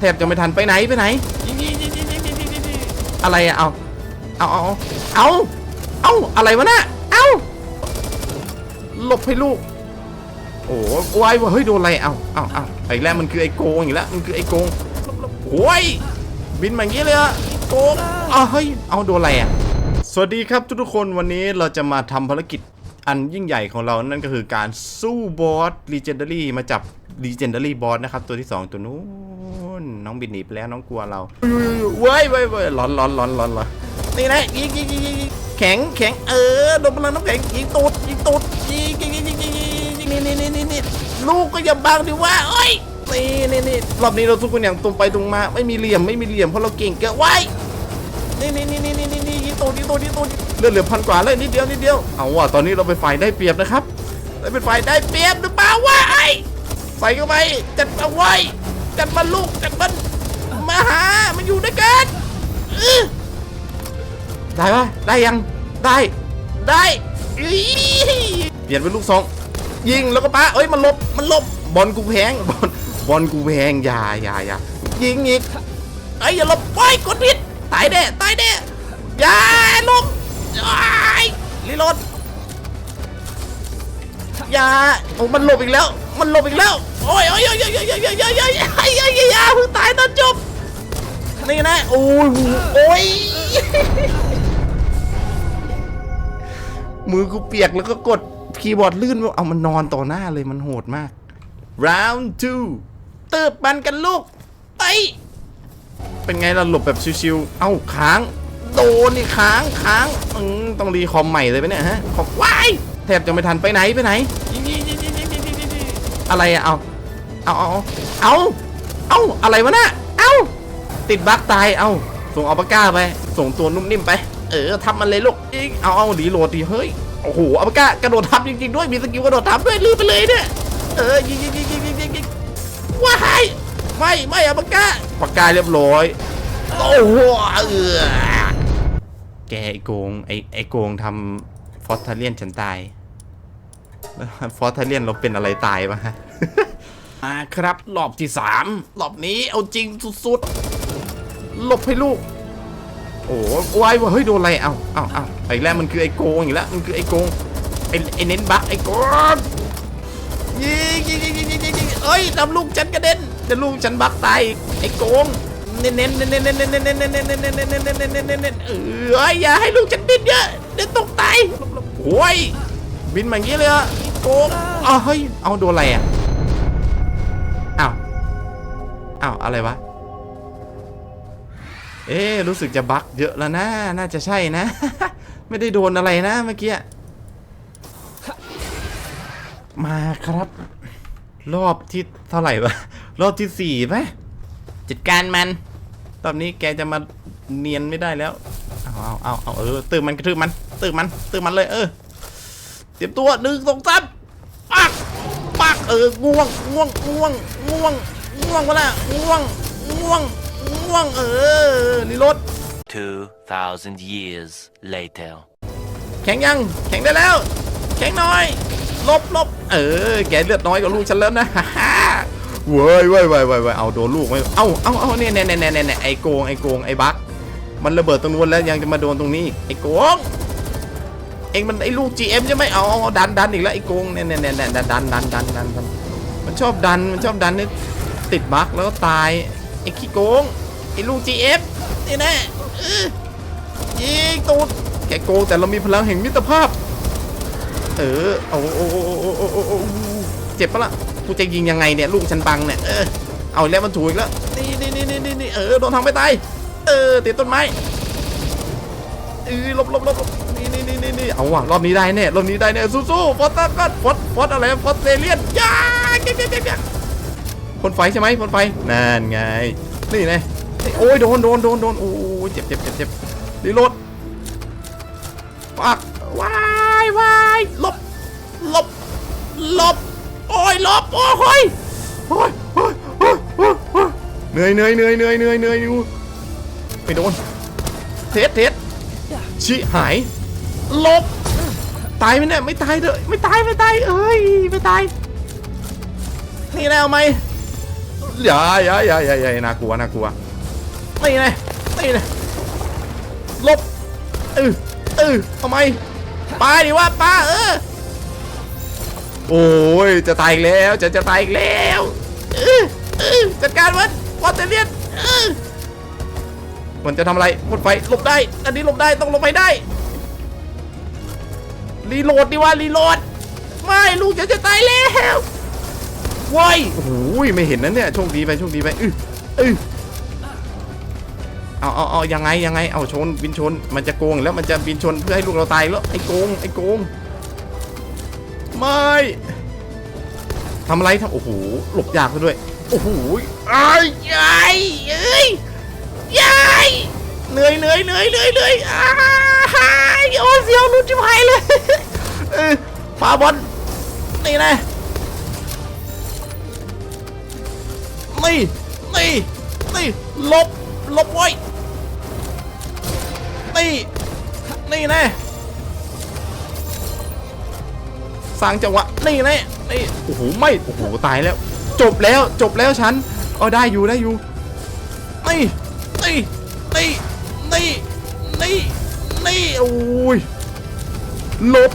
แทบจะไม่ทันไปไหนไปไหนยิงยิงยิงยิงยิงยิงยิงยิงอะไรอะเอาเอาเอาเอาเอาอะไรวะน่ะเอาหลบให้ลูก โอ้วายวเฮ้ยโดนอะไรเอาเอาเอาไอ้แรกมันคือไอ้โกงอีกแล้วมันคือไอ้โกงโอ้ยบินมาอย่างนี้เลยอะโกงอ้าเฮ้ยเอาโดนอะไรอะสวัสดีครับทุกๆคนวันนี้เราจะมาทำภารกิจอันยิ่งใหญ่ของเรานั่นก็คือการสู้บอส Legendary มาจับ Legendary บอสนะครับ ตัวที่สองตัวนู้น น้องบินหนีไปแล้วน้องกลัวเราเว้ยเว้ยเว้ยร้อนร้อนร้อนร้อนร้อนนี่นะยิงยิงยิงยิงยิงแข็งแข็งเออโดนพลังน้ำแข็งยิงตูดยิงตูดยิงยิงยิงยิงยิงยิงนี่นี่นี่นี่นี่ลูกก็อย่าบังดิว่าเอ้ยนี่นี่นี่รอบนี้เราสู้กันอย่างตรงไปตรงมา ไม่มีเหลี่ยมไม่มีเหลี่ยมเพราะเราเก่งเกินไว้นี่นี่นี่นี่นี่นี่นี่ยิงตูดยิงตูดยิงตูดเลือดเหลือพันกว่าเลยนิดเดียวนิดเดียวเอาว่ะตอนนี้เราเป็นฝ่ายได้เปรียบนะครับเราเป็นฝ่ายได้เปรียบหรือเปล่าวะไอ้ใส่เข้าไปจัดเอาไว้ จัดมันลูกจัดมันมาหา มันอยู่ด้วยกันอื้อได้ปะได้ยัง ได้ ได้อี๋เปลี่ยนเป็นลูกสอง ยิงแล้วก็ปาเอ้ย มันหลบ มันหลบ บอลกูแพง บอล บอลกูแพงอย่าอย่าอย่ายิงอีกไอ้ยอย่าหลบไปกดผิด ตายแน่ ตายแน่ อย่าลงไอ้ยรีโหลดอย่าโอ้มันหลบอีกแล้ว มันหลบอีกแล้ว โอ้ยโอ้ยโอ้ยโอ้ยโอ้ยโอ้ยโอ้ยโอ้ยโอ้ยโอ้ยโอ้ยอย่าเพิ่งตายตอนจบนี่นะโอ้ยโอ้ยมือกูเปียกแล้วก็กดคีย์บอร์ดลื่นเอามันนอนต่อหน้าเลยมันโหดมาก round two เติบมันกันลูกไปเป็นไงเราหลบแบบชิวๆเอ้าค้างโดนนี่ค้างค้างอืมต้องรีคอมใหม่เลยไหมเนี่ยฮะขอบว้ายแทบจะไม่ทันไปไหนไปไหนยิงยิงยิงยิงยิงยิงยิงยิงยิงอะไรอะเอา เอาเอาเอาเอาอะไรวะน่ะเอาติดบั๊กตายเอาส่งอัลปาก้าไป ส่งตัวนุ่มนิ่มไป เออทับมันเลยลูกอีกเอาเอาดีโหลดดีเฮ้ยโอ้โหอัลปาก้ากระโดดทับจริงๆด้วยมีสกิลกระโดดทับด้วยลืมไปเลยเนี่ยเออยิงยิงยิงยิงยิงยิงยิงว้ายไม่ไม่อัลปาก้าปากกาเรียบร้อยโอ้โหเออแกไอโกงไอไอโกงทำฟอสเทเลียนฉันตายฟอสเทเลียนเราเป็นอะไรตายปะฮะ มาครับรอบที่สามรอบนี้เอาจริงสุดๆหลบให้ลูก โอ้วายวะเฮ้ยโดนอะไรเอาเอาเอาไอ้แรกมันคือไอ้โกงอีกแล้วมันคือไอ้โกงไอ้ไอ้เน้นบักไอ้โกงยิงยิงยิงยิงยิงยิงเอ้ยทำลูกฉันกระเด็นแต่ลูกฉันบักตายไอ้โกงเน้นเน้นเน้นเน้นเน้นเน้นเน้นเน้นเน้นเน้นเน้นเน้นเน้นเน้นเน้นเน้นเน้นเน้นเน้นเอออย่าให้ลูกฉันบินเยอะเดี๋ยวตกตายโอ้ยบินมาอย่างนี้เลยอะโกงอ้าวเฮ้ยเอาโดนอะไรอะ อ้าวอะไรวะ เอ๊ะรู้สึกจะบั๊กเยอะแล้วนะ น่าจะใช่นะ ไม่ได้โดนอะไรนะเมื่อกี้ มาครับ รอบที่เท่าไหร่วะ รอบที่สี่ไหมจัดการมันตอนนี้แกจะมาเนียนไม่ได้แล้ว เอาเอาเอาเอาเออตื่นมันกระทืบมันตื่นมันตื่นมันเลยเออ เตรียมตัวหนึ่งสองสามปักปักเออง่วงง่วงง่วงง่วง ง่วงวะละง่วงง่วงง่วง เออรีโหลด2,000 years later. แข็งยัง แข็งได้แล้ว แข็งหน่อย ลบลบเออ แกเลือดน้อยกว่าลูกฉันแล้วนะฮ่าฮ่าเว้ยเว้ยเว้ยเว้ยเว้ยเอาโดนลูกไหมเอาเอาเอาเนี่ยเนี่ยเนี่ยเนี่ยเนี่ยไอโกงไอโกงไอบักมันระเบิดตรงนู้นแล้วยังจะมาโดนตรงนี้อีกไอโกงเองมันไอลูก GM ใช่ไหมเอาเอาเอาดันดันอีกแล้วไอโกงเนี่ยเนี่ยเนี่ยเนี่ยดันดันดันดันดันมันชอบดันมันชอบดันนี่ ติดบักแล้วก็ตาย ไอ้ขี้โกง ไอ้ลูก GF นี่แน่เออยิงตูดแกโกงแต่เรามีพลังแห่งมิตรภาพ เออโอ้โอ้เจ็บปะล่ะกูจะยิงยังไงเนี่ยลูกฉันบังเนี่ยเออเอาแล้วมันถูกอีกแล้วนี่นี่นี่นี่นี่เออโดนทำไปตายเออติดต้นไม้เออลบลบลบนี่นี่นี่นี่นี่เอาว่ะรอบนี้ได้แน่รอบนี้ได้แน่สู้ๆฟอสตาก็ฟอสฟอสอะไรฟอสเซเลียนย่าเจ๊เจ๊เจ๊เจ๊ พ่นไฟใช่ไหมพ่นไฟนั่นไงนี่ไงโอ้ยโดนโดนโดนโดนโอ้ยเจ็บเจ็บเจ็บเจ็บรีโหลดปักวายวายลบลบลบโอ้ยลบโอ้ยโอ้ยโอ้ยโอ้ยโอ้ยเหนื่อยเหนื่อยเหนื่อยเหนื่อยเหนื่อยเหนื่อยอยู่ไม่โดนเทสเทสชิหายลบตายไหมเนี่ยไม่ตายเด้อไม่ตายไม่ตายเอ้ยไม่ตายนี่แล้วไหม อย่าอย่าอย่าอย่าอย่าน่ากลัวน่ากลัวนี่ไงนี่ไงลบเออเออทำไมปาดิว่าปาเออโอ้ยจะตายอีกแล้วจะจะตายอีกแล้วเออเออจัดการมันวอเตเลียนเออมันจะทำอะไรพ่นไฟหลบได้ อันนี้หลบได้ต้องหลบไปได้รีโหลดดิว่ารีโหลดไม่ลูกจะจะตายแล้ว ว้ายโอ้โหไม่เห็นนะเนี่ยโชคดีไปโชคดีไปอืออือเอาเอาเอายังไงยังไงเอาชนบินชน มันจะโกงแล้วมันจะบินชนเพื่อให้ลูกเราตายแล้วไอ้โกงไอ้โกงไม่ทำอะไรทำโอ้โหหลบยากซะด้วยโอ้โหไอ้ยยายเอ้ยยายเหนื่อยเหนื่อยเหนื่อยเหนื่อยเหนื่อยอ้าโอ้เสียวลุ้นจิ๋วหายเลยเออปาบอลนี่นะ นี่นี่นี่ลบลบไว้นี่นี่แน่สร้างจังหวะนี่แน่นี่โอ้โหไม่โอ้โหตายแล้ว จบแล้วจบแล้วฉันเออได้อยู่ได้อยู่นี่นี่นี่นี่นี่นี่โอ้ยลบ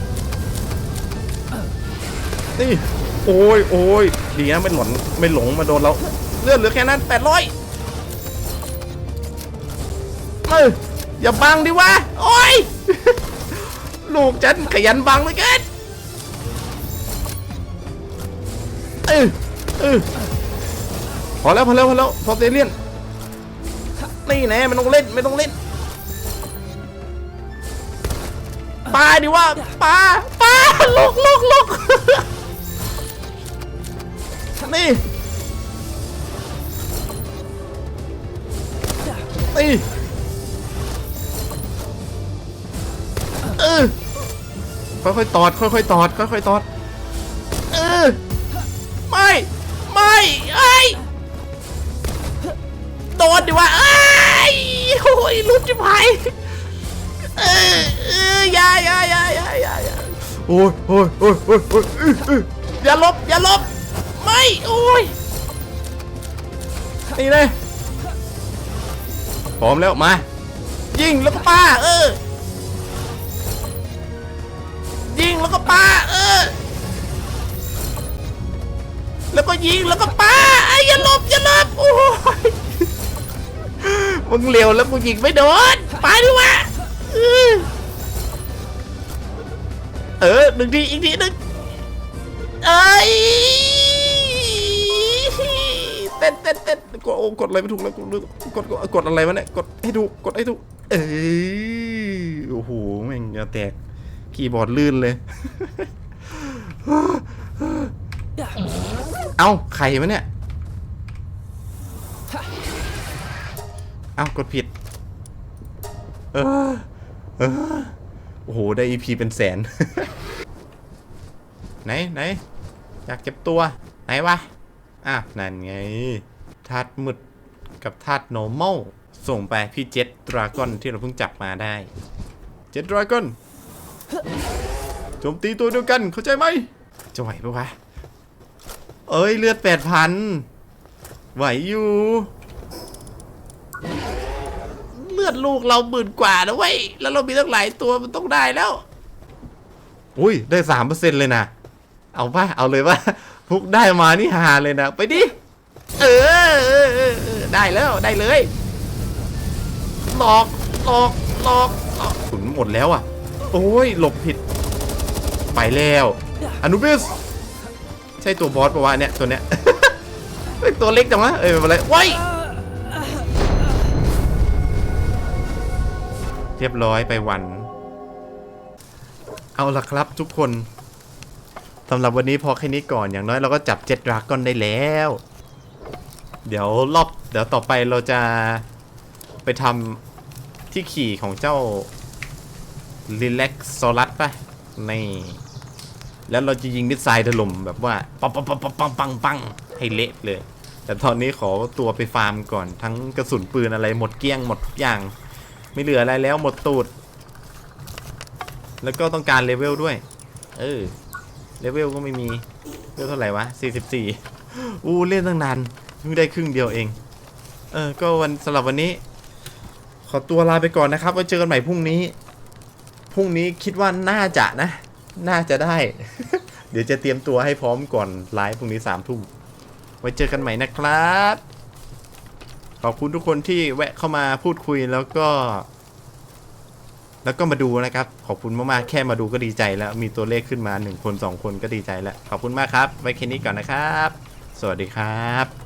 นี่โอ้ยโอ้ยดีนะไม่หลงไม่หลงมาโดนเรา เลือดเหลือแค่นั้นแปดร้อยเอออย่าบังดิวะ โอ้ย ลูกฉันขยันบังเหลยกันเออเออพอแล้วพอแล้วพอแล้วพอเตเลียนนี่แน่ไม่ต้องเล่นไม่ต้องเล่นปาดิว่าปาปาลุกลุกลุกนี่ นี่เออค่อยๆตอด ค่อยๆตอด ค่อยๆตอด เออ ไม่ ไม่ไอ้โดนดิวะไอ้โอ้ยลุดจิ๋วหายเออเออยายายายายายาโอ้ยโอ้ยโอ้ยโอ้ยโอ้ยอื้ออื้ออย่าลบ อย่าลบ ไม่ โอ้ย นี่เลย พร้อมแล้วมา ยิงแล้วก็ป้า เออ ยิงแล้วก็ป้า เออ แล้วก็ยิงแล้วก็ป้าไอ้ยอย่าหลบอย่าหลบโอ้ยมึงเร็วแล้วกูยิงไม่โดนไปดูวะเออหนึ่งทีอีกทีหนึ่งเอ้ย ต้นเต้นเต้นกดโอ้กดอะไรไม่ถูกแล้วกดกดกดอะไรวะเนี่ยกดให้ถูกกดให้ถูกเอ้ยโอ้โหแม่งจะแตกคีย์บอร์ดลื่นเลย เอ้าใครวะเนี่ย เอ้ากดผิด เออเออโอ้โห ได้ EP เป็นแสน ไหนไหนอยากเก็บตัว ไหนวะ อะนั่นไงธาตุมืดกับธาตุ normal ส่งไปพี่เจ็ตดราก้อนที่เราเพิ่งจับมาได้ เจ็ตดราก้อนโจมตีตัวเดียวกันเข้าใจไหมจะไหวปะวะ เอ้ยเลือดแปดพันไหวอยู่ เลือดลูกเราหมื่นกว่านะเว้ย แล้วเรามีตั้งหลายตัวมันต้องได้แล้ว อุ้ยได้สามเปอร์เซ็นเลยนะ เอาป่ะ เอาเลยป่ะ พุกได้มานี่ฮาเลยนะ ไปดิ เออเออเออเออได้แล้วได้เลย หลอกหลอกหลอกหลอกขุนหมดแล้วอะ โอ้ย หลบผิด ไปแล้วอนุบิสใช่ตัวบอสปะวะเนี่ย ตัวเนี้ยเฮ้ยตัวเล็กจังวะเอ้ยไม่เป็นไรว้ายเรียบร้อยไปวัน เอาละครับทุกคน สำหรับวันนี้พอแค่นี้ก่อนอย่างน้อยเราก็จับเจ็ดดราก้อนได้แล้ว เดี๋ยวรอบเดี๋ยวต่อไปเราจะไปทำที่ขี่ของเจ้า r e l a x s o l u s ป่ะนี่แล้วเราจะยิงมิสไซล์ถล่มแบบว่าปังปังปังปังปังปังปังให้เละเลย แต่ตอนนี้ขอตัวไปฟาร์มก่อนทั้งกระสุนปืนอะไรหมดเกลี้ยงหมดทุกอย่าง ไม่เหลืออะไรแล้วหมดตูด แล้วก็ต้องการเลเวลด้วย เออ เลเวลก็ไม่มีเลเวลเท่าไหร่วะ 44 อู้เล่นตั้งนานเพิ่งได้ครึ่งเดียวเอง เออ ก็วันสำหรับวันนี้ ขอตัวลาไปก่อนนะครับ ไว้เจอกันใหม่พรุ่งนี้ พรุ่งนี้คิดว่าน่าจะนะ น่าจะได้ เดี๋ยวจะเตรียมตัวให้พร้อมก่อนไลฟ์พรุ่งนี้สามทุ่ม ไว้เจอกันใหม่นะครับ ขอบคุณทุกคนที่แวะเข้ามาพูดคุยแล้วก็ แล้วก็มาดูนะครับ ขอบคุณมากๆ แค่มาดูก็ดีใจแล้ว มีตัวเลขขึ้นมาหนึ่งคนสองคนก็ดีใจแล้ว ขอบคุณมากครับ ไว้แค่นี้ก่อนนะครับ สวัสดีครับ